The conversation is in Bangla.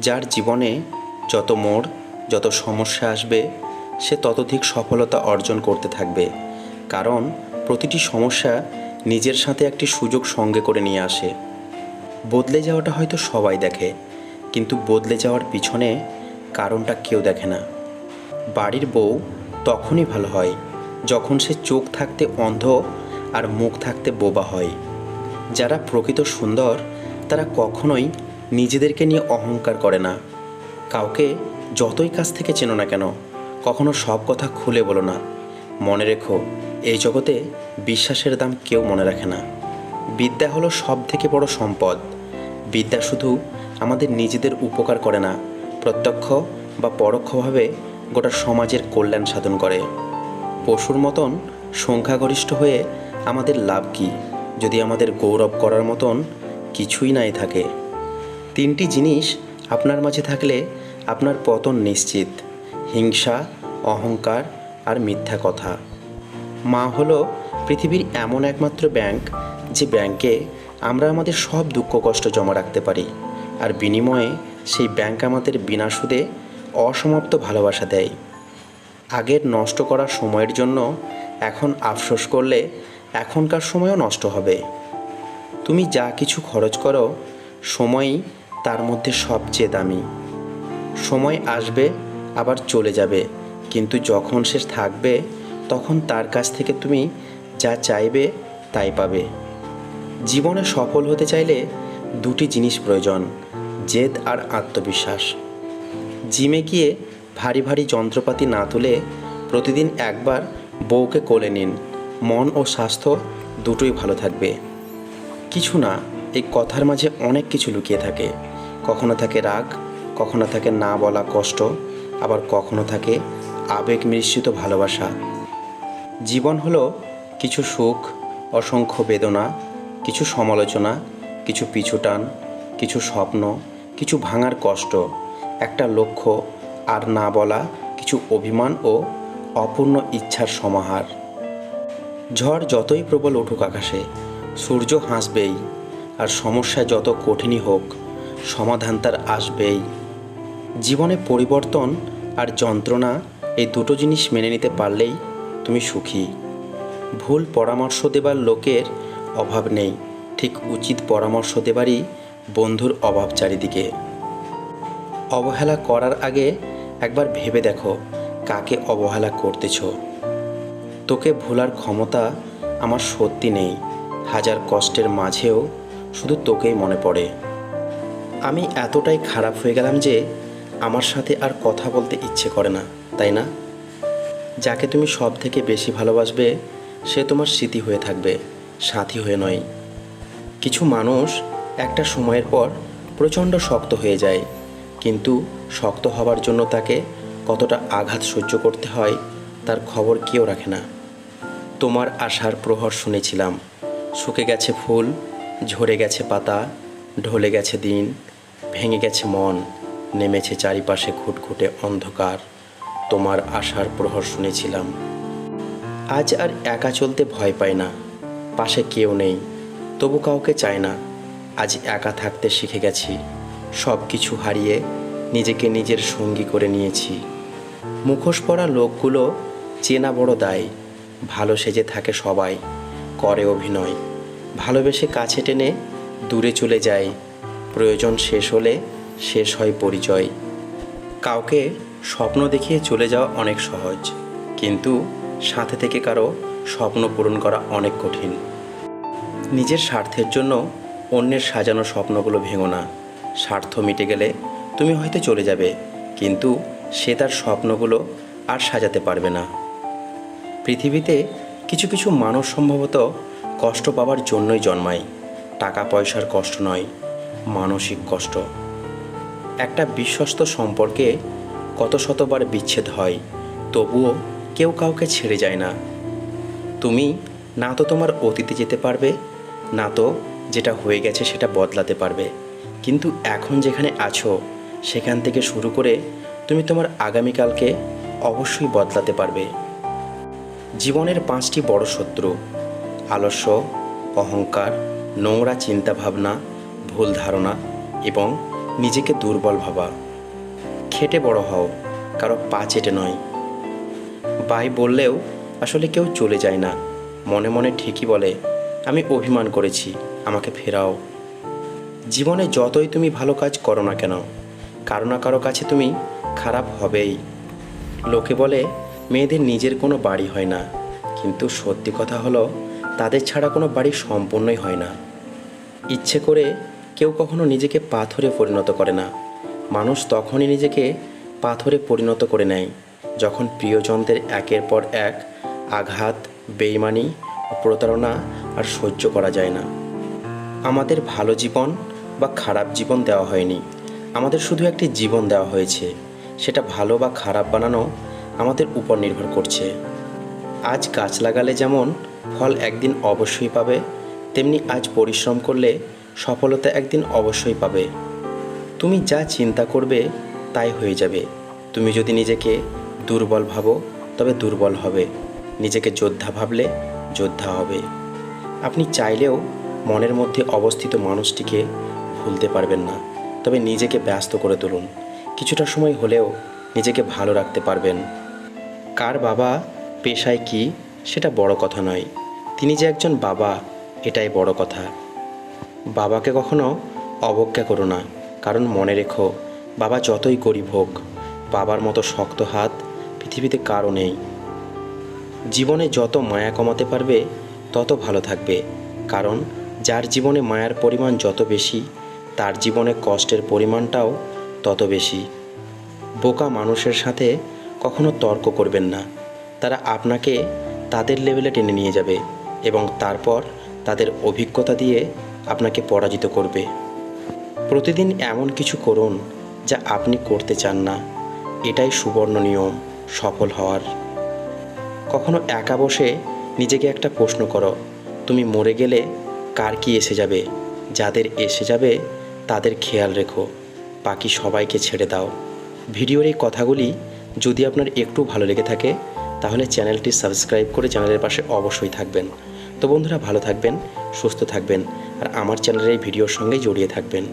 যার জীবনে যত মোড়, যত সমস্যা আসবে, সে ততোধিক সফলতা অর্জন করতে থাকবে। কারণ প্রতিটি সমস্যা নিজের সাথে একটি সুযোগ সঙ্গে করে নিয়ে আসে। বদলে যাওয়াটা হয়তো সবাই দেখে, কিন্তু বদলে যাওয়ার পিছনে কারণটা কেউ দেখে না। বাড়ির বউ তখনই ভালো হয়, যখন সে চোখ থাকতে অন্ধ আর মুখ থাকতে বোবা হয়। যারা প্রকৃত সুন্দর, তারা কখনোই নিজেদেরকে নিয়ে অহংকার করে না। কাউকে যতই কাছ থেকে চেনো না কেন, কখনো সব কথা খুলে বলো না। মনে রেখো, এই জগতে বিশ্বাসের দাম কেউ মনে রাখে না। বিদ্যা হলো সব থেকে বড় সম্পদ। বিদ্যা শুধু আমাদের নিজেদের উপকার করে না, প্রত্যক্ষ বা পরোক্ষভাবে গোটা সমাজের কল্যাণ সাধন করে। পশুর মতন সংখ্যাগরিষ্ঠ হয়ে আমাদের লাভ কী? যদি আমাদের গৌরব করার মতন কিছুই নাই থাকে। তিনটি জিনিস আপনার মাঝে থাকলে আপনার পতন নিশ্চিত। হিংসা, অহংকার আর মিথ্যা কথা। মা হলো পৃথিবীর এমন একমাত্র ব্যাংক, যে ব্যাংকে আমরা আমাদের সব দুঃখ কষ্ট জমা রাখতে পারি আর বিনিময়ে সেই ব্যাংক আমাদের বিনা সুদে অসমাপ্ত ভালোবাসা দেয়। আগের নষ্ট করা সময়ের জন্য এখন আফসোস করলে এখনকার সময়ও নষ্ট হবে। তুমি যা কিছু খরচ করো, সময়ই তার মধ্যে সবচেয়ে দামি। সময় আসবে, আবার চলে যাবে। কিন্তু যখন সে থাকবে, তখন তার কাছ থেকে তুমি যা চাইবে তাই পাবে। জীবনে সফল হতে চাইলে দুটি জিনিস প্রয়োজন, জেদ আর আত্মবিশ্বাস। জিমে গিয়ে ভারী ভারী যন্ত্রপাতি না তুলে প্রতিদিন একবার বউকে কোলে নিন। মন ও স্বাস্থ্য দুটোই ভালো থাকবে। কিছু না, এই কথার মাঝে অনেক কিছু লুকিয়ে থাকে। কখনো থাকে রাগ, কখনো থাকে না বলা কষ্ট, আবার কখনো থাকে আবেগ মিশ্রিত ভালোবাসা। জীবন হলো কিছু সুখ, অসংখ্য বেদনা, কিছু সমালোচনা, কিছু পিছুটান কিছু স্বপ্ন, কিছু ভাঙার কষ্ট, একটা লক্ষ্য, আর না বলা কিছু অভিমান ও অপূর্ণ ইচ্ছার সমাহার। ঝড় যতই প্রবল উঠুক আকাশে, সূর্য হাসবেই, আর সমস্যা যত কঠিনই হোক সমাধান তার আসবেই। জীবনে পরিবর্তন আর যন্ত্রণা এই দুটো জিনিস মেনে নিতে পারলেই তুমি সুখী। ভুল পরামর্শ দেবার লোকের অভাব নেই, ঠিক উচিত পরামর্শ দেবারই বন্ধুর অভাব চারিদিকে। অবহেলা করার আগে একবার ভেবে দেখো কাকে অবহেলা করতেছ। তোকে ভোলার ক্ষমতা আমার সত্যি নেই, হাজার কষ্টের মাঝেও শুধু তোকেই মনে পড়ে। আমি এতটাই খারাপ হয়ে গেলাম যে আমার সাথে আর কথা বলতে ইচ্ছে করে না, তাই না? যাকে তুমি সব থেকে বেশি ভালোবাসবে, সে তোমার স্মৃতি হয়ে থাকবে, সাথী হয়ে নয়। কিছু মানুষ একটা সময়ের পর প্রচণ্ড শক্ত হয়ে যায়, কিন্তু শক্ত হবার জন্য তাকে কতটা আঘাত সহ্য করতে হয় তার খবর কেউ রাখে না। তোমার আশার প্রহর শুনেছিলাম, শুকে গেছে ফুল, ঝরে গেছে পাতা, ঢলে গেছে দিন ভেঙে গেছে মন, নেমেছে চারিপাশে ঘুটঘুটে অন্ধকার। তোমার আশার প্রহর শুনেছিলাম। আজ আর একা চলতে ভয় পাই না, পাশে কেউ নেই, তবু কাউকে চায় না। আজ একা থাকতে শিখে গেছি সব কিছু হারিয়ে নিজেকে নিজের সঙ্গী করে নিয়েছি। মুখোশ পরা লোকগুলো চেনা বড় দায়, ভালো সেজে থাকে সবাই, করে অভিনয়। ভালোবেসে কাছে টেনে দূরে চলে যায় প্রয়োজন শেষ হলে শেষ হয় পরিচয়। কাউকে স্বপ্ন দেখিয়ে চলে যাওয়া অনেক সহজ, কিন্তু সাথে থেকে কারও স্বপ্ন পূরণ করা অনেক কঠিন। নিজের স্বার্থের জন্য অন্যের সাজানো স্বপ্নগুলো ভেঙো না। স্বার্থ মিটে গেলে তুমি হয়তো চলে যাবে, কিন্তু সে তার স্বপ্নগুলো আর সাজাতে পারবে না। পৃথিবীতে কিছু কিছু মানুষ সম্ভবত কষ্ট পাওয়ার জন্যই জন্মায়। টাকা পয়সার কষ্ট নয় মানসিক কষ্ট। একটা বিশ্বস্ত সম্পর্কে কত শতবার বিচ্ছেদ হয়, তবুও কেউ কাউকে ছেড়ে যায় না। তুমি না তো তোমার অতীতে যেতে পারবে, না তো যেটা হয়ে গেছে সেটা বদলাতে পারবে। কিন্তু এখন যেখানে আছো, সেখান থেকে শুরু করে তুমি তোমার আগামীকালকে অবশ্যই বদলাতে পারবে। জীবনের পাঁচটি বড় শত্রু, আলস্য, অহংকার, নোংরা চিন্তাভাবনা ভুল ধারণা এবং নিজেকে দুর্বল ভাবা খেটে বড় হও, কারও পা চেটে নয়। বাই বললেও আসলে কেউ চলে যায় না। মনে মনে ঠিকই বলে, আমি অভিমান করেছি, আমাকে ফেরাও। জীবনে যতই তুমি ভালো কাজ করো না কেন, কারও না কারও কাছে তুমি খারাপ হবেই। লোকে বলে, মেয়েদের নিজের কোনো বাড়ি হয় না। কিন্তু সত্যি কথা হলো, তাদের ছাড়া কোনো বাড়ি সম্পূর্ণই হয় না। ইচ্ছে করে কেউ কখনো নিজেকে পাথরে পরিণত করে না। মানুষ তখনই নিজেকে পাথরে পরিণত করে নেয়, যখন প্রিয়জনদের একের পর এক আঘাত, বেইমানি ও প্রতারণা আর সহ্য করা যায় না। আমাদের ভালো জীবন বা খারাপ জীবন দেওয়া হয়নি। আমাদের শুধু একটি জীবন দেওয়া হয়েছে। সেটা ভালো বা খারাপ বানানো আমাদের উপর নির্ভর করছে। আজ গাছ লাগালে যেমন ফল একদিন অবশ্যই পাবে, তেমনি আজ পরিশ্রম করলে সফলতা একদিন অবশ্যই পাবে। তুমি যা চিন্তা করবে, তাই হয়ে যাবে। তুমি যদি নিজেকে দুর্বল ভাবো, তবে দুর্বল হবে। নিজেকে যোদ্ধা ভাবলে যোদ্ধা হবে। আপনি চাইলেও মনের মধ্যে অবস্থিত মানুষটিকে ভুলতে পারবেন না। তবে নিজেকে ব্যস্ত করে তুলুন। কিছুটা সময় হলেও নিজেকে ভালো রাখতে পারবেন। কার বাবা পেশায় কি, সেটা বড় কথা নয়। তিনি যে একজন বাবা, এটাই বড় কথা। বাবাকে কখনো অবজ্ঞা করো না। কারণ মনে রেখো, বাবা যতই গরিব হোক, বাবার মতো শক্ত হাত পৃথিবীতে কারও নেই। জীবনে যত মায়া কমাতে পারবে, তত ভালো থাকবে। কারণ যার জীবনে মায়ার পরিমাণ যত বেশি, তার জীবনে কষ্টের পরিমাণটাও তত বেশি। বোকা মানুষের সাথে কখনো তর্ক করবেন না। তারা আপনাকে তাদের লেভেলে টেনে নিয়ে যাবে এবং তারপর তাদের অভিজ্ঞতা দিয়ে আপনাকে পরাজিত করবে। প্রতিদিন এমন কিছু করুন যা আপনি করতে চান না। এটাই সুবর্ণ নিয়ম, সফল হওয়ার। কখনো একা বসে নিজেকে একটা প্রশ্ন করো, তুমি মরে গেলে কার কি এসে যাবে? যাদের এসে যাবে, তাদের খেয়াল রেখো। বাকি সবাইকে ছেড়ে দাও। ভিডিওর এই কথাগুলি যদি আপনার একটু ভালো লেগে থাকে, তাহলে চ্যানেলটি সাবস্ক্রাইব করে চ্যানেলের পাশে অবশ্যই থাকবেন। তো বন্ধুরা, ভালো থাকবেন, সুস্থ থাকবেন। আর আমার চ্যানেলের এই ভিডিওর সঙ্গে জড়িয়ে থাকবেন।